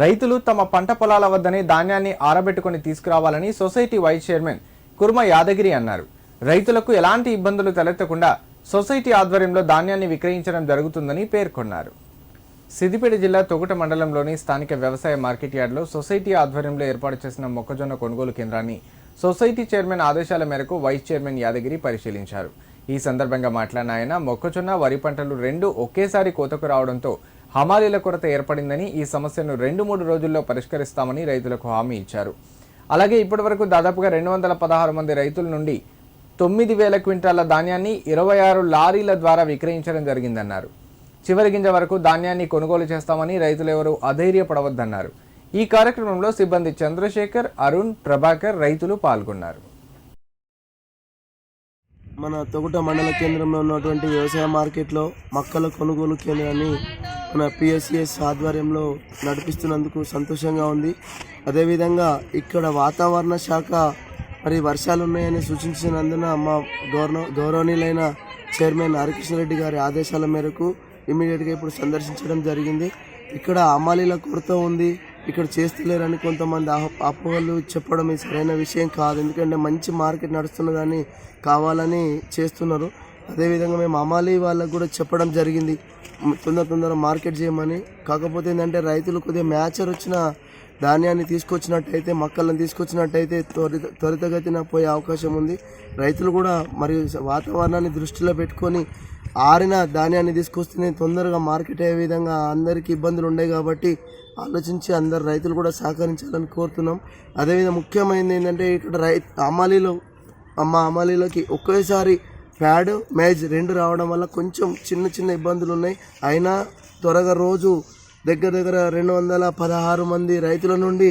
రైతులు తమ పంట పొలాల వద్దనే ధాన్యాన్ని ఆరబెట్టుకుని తీసుకురావాలని society vice chairman Kurma Yadagiri అన్నారు. రైతులకు ఎలాంటి ఇబ్బందులు తలెత్తకుండా సొసైటీ ఆధ్వర్యంలో ధాన్యాన్ని విక్రయించడం జరుగుతుందని పేర్కొన్నారు. సిద్దిపేట జిల్లా తొగుట మండలంలోని స్థానిక వ్యవసాయ మార్కెట్ యార్డ్లో సొసైటీ ఆధ్వర్యంలో ఏర్పాటు చేసిన మొక్కజొన్న కొనుగోలు కేంద్రాన్ని సొసైటీ చైర్మన్ ఆదేశాల మేరకు వైస్ చైర్మన్ యాదగిరి పరిశీలించారు. ఈ సందర్భంగా మాట్లాడిన ఆయన మొక్కజొన్న వరి పంటలు రెండు ఒకేసారి కోతకు రావడంతో హమాలీల కొరత ఏర్పడిందని ఈ సమస్యను రెండు మూడు రోజుల్లో పరిష్కరిస్తామని రైతులకు హామీ ఇచ్చారు. అలాగే ఇప్పటివరకు దాదాపుగా రెండు వందల పదహారు మంది రైతుల నుండి తొమ్మిది వేల క్వింటాల ధాన్యాన్ని ఇరవై ఆరు లారీల ద్వారా విక్రయించడం జరిగిందన్నారు. చివరి గింజ వరకు ధాన్యాన్ని కొనుగోలు చేస్తామని రైతులెవరూ అధైర్యపడవద్దన్నారు. ఈ కార్యక్రమంలో సిబ్బంది చంద్రశేఖర్ అరుణ్ ప్రభాకర్ రైతులు పాల్గొన్నారు. మన తొగుట మండల కేంద్రంలో ఉన్నటువంటి వ్యవసాయ మార్కెట్లో మక్కల కొనుగోలు కేంద్రాన్ని మన పిఎస్సిఎస్ ఆధ్వర్యంలో నడిపిస్తున్నందుకు సంతోషంగా ఉంది. అదేవిధంగా ఇక్కడ వాతావరణ శాఖ మరి వర్షాలు ఉన్నాయని సూచించినందున మా గౌరవ గౌరవనీయులైన చైర్మన్ హరికృష్ణారెడ్డి గారి ఆదేశాల మేరకు ఇమీడియట్గా ఇప్పుడు సందర్శించడం జరిగింది. ఇక్కడ అమాలీల కొరత ఉంది. ఇక్కడ చేస్తలేరని కొంతమంది అహ- అపోహలు చెప్పడం ఇది సరైన విషయం కాదు. ఎందుకంటే మంచి మార్కెట్ నడుస్తున్నదని కావాలని చేస్తున్నారు. అదేవిధంగా మేము అమాలి వాళ్ళకు కూడా చెప్పడం జరిగింది. తొందర తొందర మార్కెట్ చేయమని. కాకపోతే ఏంటంటే రైతులు కొద్దిగా మ్యాచర్ వచ్చిన ధాన్యాన్ని తీసుకొచ్చినట్టయితే మొక్కలను తీసుకొచ్చినట్టయితే త్వరిత త్వరితగతిన పోయే అవకాశం ఉంది. రైతులు కూడా మరియు వాతావరణాన్ని దృష్టిలో పెట్టుకొని ఆరిన ధాన్యాన్ని తీసుకొస్తేనే తొందరగా మార్కెట్ అయ్యే విధంగా అందరికీ ఇబ్బందులు ఉన్నాయి కాబట్టి ఆలోచించి అందరు రైతులు కూడా సహకరించాలని కోరుతున్నాం. అదేవిధంగా ముఖ్యమైనది ఏంటంటే ఇక్కడ రై అమాలీలో అమ్మ అమాలీలోకి ఒకేసారి ప్యాడ్ మ్యాచ్ రెండు రావడం వల్ల కొంచెం చిన్న చిన్న ఇబ్బందులు ఉన్నాయి. అయినా త్వరగా రోజు దగ్గర దగ్గర రెండు వందల పదహారు మంది రైతుల నుండి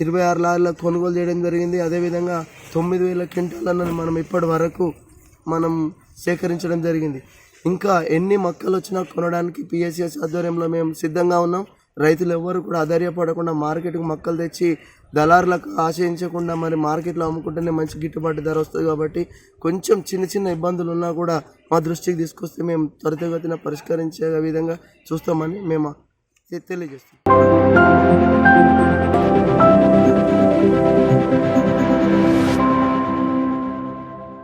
ఇరవై ఆరు లారీల కొనుగోలు చేయడం జరిగింది. అదేవిధంగా తొమ్మిది వేల క్వింటాలను మనం ఇప్పటి వరకు మనం సేకరించడం జరిగింది. ఇంకా ఎన్ని మొక్కలు వచ్చినా కొనడానికి పిఎస్సిఎస్ ఆధ్వర్యంలో మేము సిద్ధంగా ఉన్నాం. రైతులు ఎవ్వరు కూడా ఆధార్యపడకుండా మార్కెట్కి మొక్కలు తెచ్చి దళారులకు ఆశయించకుండా మరి మార్కెట్లో అమ్ముకుంటేనే మంచి గిట్టుబాటు ధర వస్తుంది కాబట్టి కొంచెం చిన్న చిన్న ఇబ్బందులు ఉన్నా కూడా మా దృష్టికి తీసుకొస్తే మేము త్వరితగతిన పరిష్కరించే విధంగా చూస్తామని మేము తెలియజేస్తాం